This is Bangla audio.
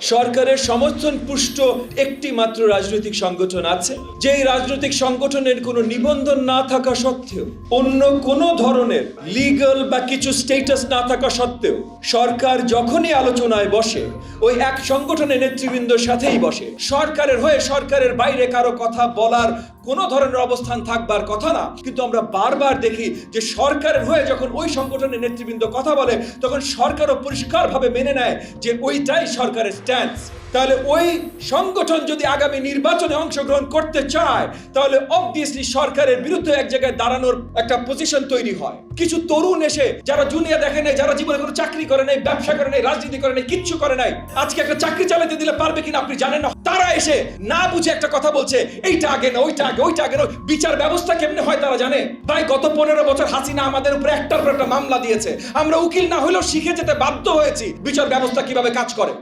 সরকারের সমর্থন পুষ্ট একটি মাত্র রাজনৈতিক সংগঠন আছে। যেই রাজনৈতিক সংগঠনের কোনো নিবন্ধন না থাকা সত্ত্বেও, অন্য কোনো ধরনের লিগাল বা কিছু স্টেটাস না থাকা সত্ত্বেও, সরকার যখনই আলোচনায় বসে, ওই এক সংগঠনের নেতৃবৃন্দর সাথেই বসে। সরকারের হয়ে সরকারের বাইরে কারও কথা বলার কোনো ধরনের অবস্থান থাকবার কথা না। কিন্তু আমরা বারবার দেখি যে সরকারের হয়ে যখন ওই সংগঠনের নেতৃবৃন্দ কথা বলে, তখন সরকারও পরিষ্কারভাবে মেনে নেয় যে ওইটাই সরকারের স্ট্যান্স তাহলে ওই সংগঠন যদি আগামী নির্বাচনে অংশগ্রহণ করতে চায়, তাহলে অবভিয়াসলি সরকারের বিরুদ্ধে এক জায়গায় দাঁড়ানোর একটা পজিশন তৈরি হয়। কিছু তরুণ এসে, যারা জুনিয়া দেখে নাই, যারা জীবনে কোনো চাকরি করে নাই, ব্যবসা করে নাই, রাজনীতি করে নাই, কিচ্ছু করে নাই, আজকে একটা চাকরি চালাতে দিলে পারবে কিনা আপনি জানেন না। তারা এসে না বুঝে একটা কথা বলছে, এইটা আগে না ওইটা আগে ওইটা আগে না বিচার ব্যবস্থা কেমনে হয় তারা জানে? তাই গত পনেরো বছর হাসিনা আমাদের উপরে একটার পর একটা মামলা দিয়েছে। আমরা উকিল না হলেও শিখে যেতে বাধ্য হয়েছি বিচার ব্যবস্থা কীভাবে কাজ করে।